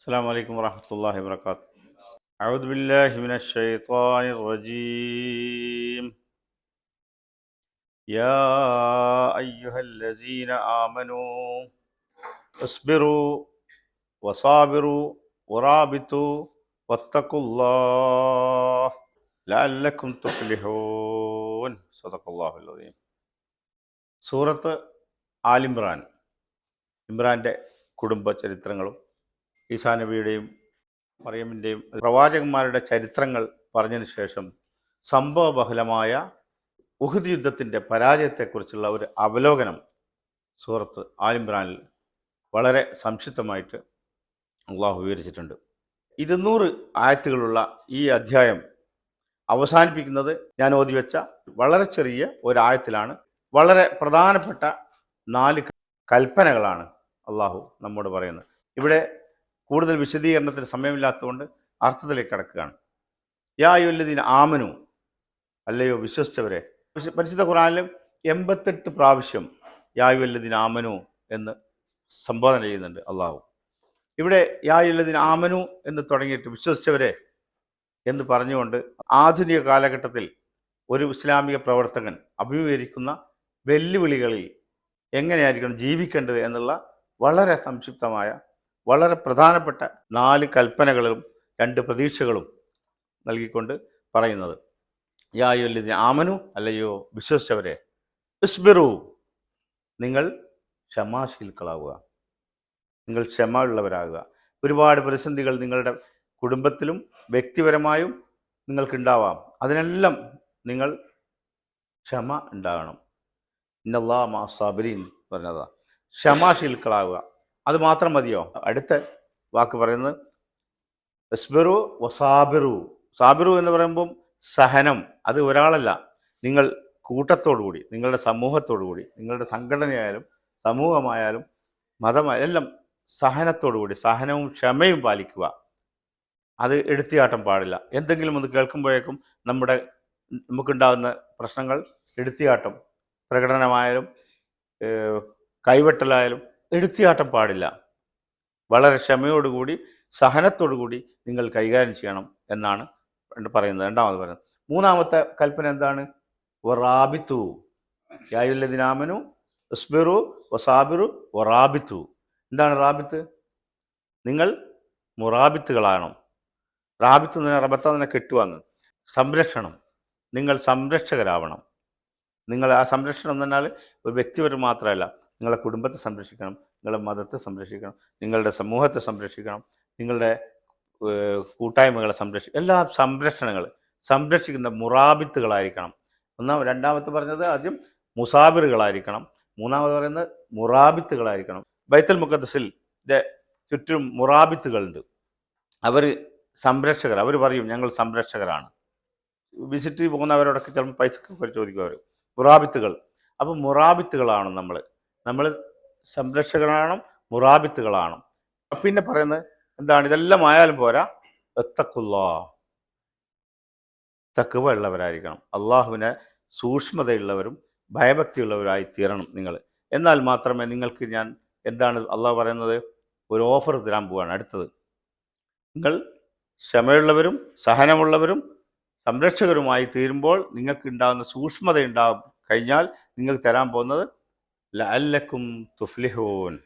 السلام عليكم ورحمة الله وبركاته أعوذ بالله من الشيطان الرجيم يا أيها الذين آمنوا اصبروا وصابروا ورابطوا واتقوا الله لعلكم تفلحون صدق الله العظيم സൂറത്ത് ആലിമ്രാൻ ഇമ്രാൻ്റെ കുടുംബ ചരിത്രങ്ങളും ഈസാ നബിയുടെയും മറിയമ്മിന്റെയും പ്രവാചകന്മാരുടെ ചരിത്രങ്ങൾ പറഞ്ഞതിന് ശേഷം സംഭവബഹുലമായ ഉഹുദ് യുദ്ധത്തിന്റെ പരാജയത്തെക്കുറിച്ചുള്ള ഒരു അവലോകനം സൂറത്ത് ആലിംബ്രാനിൽ വളരെ സംക്ഷിപ്തമായിട്ട് അള്ളാഹു വിവരിച്ചിട്ടുണ്ട്. ഇരുന്നൂറ് ആയത്തുകളുള്ള ഈ അധ്യായം അവസാനിപ്പിക്കുന്നത് ഞാൻ ഓതിവെച്ച വളരെ ചെറിയ ഒരായത്തിലാണ്. വളരെ പ്രധാനപ്പെട്ട നാല് കൽപ്പനകളാണ് അള്ളാഹു നമ്മോട് പറയുന്നത്. ഇവിടെ കൂടുതൽ വിശദീകരണത്തിന് സമയമില്ലാത്തതുകൊണ്ട് അർത്ഥത്തിലേക്ക് കടക്കുകയാണ്. യാ ആമനു അല്ലയോ വിശ്വസിച്ചവരെ. പരിശുദ്ധ ഖുറാനിലും എൺപത്തെട്ട് പ്രാവശ്യം യാ യുല്ലദീന ആമനു എന്ന് സംബോധന ചെയ്യുന്നുണ്ട് അള്ളാഹു. ഇവിടെ യാ യുല്ലദീന ആമനു എന്ന് തുടങ്ങിയിട്ട് വിശ്വസിച്ചവരെ എന്ന് പറഞ്ഞുകൊണ്ട് ആധുനിക കാലഘട്ടത്തിൽ ഒരു ഇസ്ലാമിക പ്രവർത്തകൻ അഭിമുഖീകരിക്കുന്ന വെല്ലുവിളികളിൽ എങ്ങനെയായിരിക്കണം ജീവിക്കേണ്ടത് എന്നുള്ള വളരെ സംക്ഷിപ്തമായ വളരെ പ്രധാനപ്പെട്ട നാല് കൽപ്പനകളും രണ്ട് പ്രതീക്ഷകളും നൽകിക്കൊണ്ട് പറയുന്നത്. യായോ യായൊല്ലി ആമനു അല്ലയോ വിശ്വസിച്ചവരെ ഇസ്ബിറു നിങ്ങൾ ക്ഷമാശീൽക്കളാവുക. നിങ്ങൾ ക്ഷമ ഉള്ളവരാകുക ഒരുപാട് പ്രതിസന്ധികൾ നിങ്ങളുടെ കുടുംബത്തിലും വ്യക്തിപരമായും നിങ്ങൾക്കുണ്ടാവാം. അതിനെല്ലാം നിങ്ങൾ ക്ഷമ ഉണ്ടാകണം. ഇന്നല്ലാ മാ സാബിരീൻ പറഞ്ഞതാ. ക്ഷമാശീൽക്കളാവുക. അത് മാത്രം മതിയോ? അടുത്ത വാക്ക് പറയുന്നത് എസ്ബിറു വസാബിറു. സാബിറു എന്ന് പറയുമ്പം സഹനം അത് ഒരാളല്ല. നിങ്ങൾ കൂട്ടത്തോടു കൂടി നിങ്ങളുടെ സമൂഹത്തോടു കൂടി നിങ്ങളുടെ സംഘടനയായാലും സമൂഹമായാലും മതമായാലും എല്ലാം സഹനത്തോടു കൂടി സഹനവും ക്ഷമയും പാലിക്കുക. അത് എടുത്തിയാട്ടം പാടില്ല. എന്തെങ്കിലും ഒന്ന് കേൾക്കുമ്പോഴേക്കും നമ്മുടെ നമുക്കുണ്ടാകുന്ന പ്രശ്നങ്ങൾ എടുത്തിയാട്ടം പ്രകടനമായാലും കൈവെട്ടലായാലും എടുത്തിയാട്ടം പാടില്ല. വളരെ ക്ഷമയോടുകൂടി സഹനത്തോടുകൂടി നിങ്ങൾ കൈകാര്യം ചെയ്യണം എന്നാണ് പറയുന്നത്. രണ്ടാമത് പറയുന്നത്. മൂന്നാമത്തെ കൽപ്പന എന്താണ്? വറാബിത്തു. യായുല്ലദിനാമനു ഉസ്ബിറു വസാബിറു വറാബിത്തു. എന്താണ് റാബിത്ത്? നിങ്ങൾ മുറാബിത്തുകളാണ്. റാബിത്ത് തന്നെ റബത്ത തന്നെ കെട്ടുവാന്ന്. സംരക്ഷണം. നിങ്ങൾ സംരക്ഷകരാവണം. നിങ്ങൾ ആ സംരക്ഷണം എന്ന് പറഞ്ഞാൽ ഒരു വ്യക്തിപരം മാത്രമല്ല. നിങ്ങളുടെ കുടുംബത്തെ സംരക്ഷിക്കണം നിങ്ങളുടെ മതത്തെ സംരക്ഷിക്കണം നിങ്ങളുടെ സമൂഹത്തെ സംരക്ഷിക്കണം നിങ്ങളുടെ കൂട്ടായ്മകളെ സംരക്ഷിക്കും എല്ലാ സംരക്ഷണങ്ങൾ സംരക്ഷിക്കുന്ന മുറാബിത്തുകളായിരിക്കണം. ഒന്നാം രണ്ടാമത്തെ പറഞ്ഞത് ആദ്യം മുസാബിറുകളായിരിക്കണം. മൂന്നാമത് പറയുന്നത് മുറാബിത്തുകളായിരിക്കണം. ബൈത്തൽ മുഖദ്സിൽ ചുറ്റും മുറാബിത്തുകളുണ്ട്. അവർ സംരക്ഷകർ അവർ പറയും ഞങ്ങൾ സംരക്ഷകരാണ്. വിസിറ്റ് പോകുന്നവരോടൊക്കെ ചിലപ്പോൾ പൈസ ചോദിക്കും അവർ മുറാബിത്തുകൾ. അപ്പോൾ മുറാബിത്തുകളാണ് നമ്മൾ നമ്മൾ സംരക്ഷകരാണ് മുറാബിത്തുകളാണ് പിന്നെ പറയുന്നത് എന്താണ്? ഇതെല്ലാം ആയാലും പോരാ. എത്തക്കുള്ള തക്കുവ ഉള്ളവരായിരിക്കണം അള്ളാഹുവിനെ സൂക്ഷ്മതയുള്ളവരും ഭയഭക്തിയുള്ളവരായി തീരണം നിങ്ങൾ എന്നാൽ മാത്രമേ നിങ്ങൾക്ക് ഞാൻ എന്താണ് അള്ളാഹ് പറയുന്നത്? ഒരു ഓഫർ തരാൻ പോവാണ്. അടുത്തത്. നിങ്ങൾ ക്ഷമയുള്ളവരും സഹനമുള്ളവരും സംരക്ഷകരുമായി തീരുമ്പോൾ നിങ്ങൾക്ക് ഉണ്ടാകുന്ന സൂക്ഷ്മത ഉണ്ടാകും കഴിഞ്ഞാൽ നിങ്ങൾക്ക് തരാൻ പോകുന്നത് ലാലക്കും തുഫ്ലിഹൂൻ.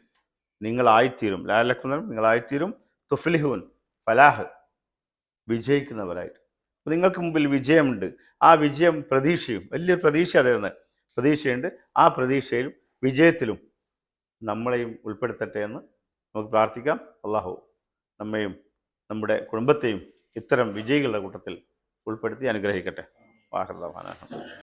നിങ്ങളായിത്തീരും. ലാലക്കും എന്ന് പറഞ്ഞാൽ നിങ്ങളായിത്തീരും തുഫ്ലിഹൂൻ. ഫലാഹ്. വിജയിക്കുന്നവരായിട്ട്. നിങ്ങൾക്ക് മുമ്പിൽ വിജയമുണ്ട്. ആ വിജയം പ്രതീക്ഷയും വലിയൊരു പ്രതീക്ഷ തരുന്നത്. പ്രതീക്ഷയുണ്ട്. ആ പ്രതീക്ഷയിലും വിജയത്തിലും നമ്മളെയും ഉൾപ്പെടുത്തട്ടെ എന്ന് നമുക്ക് പ്രാർത്ഥിക്കാം. അള്ളാഹു നമ്മയും നമ്മുടെ കുടുംബത്തെയും ഇത്തരം വിജയികളുടെ കൂട്ടത്തിൽ ഉൾപ്പെടുത്തി അനുഗ്രഹിക്കട്ടെ. വാഹർദാന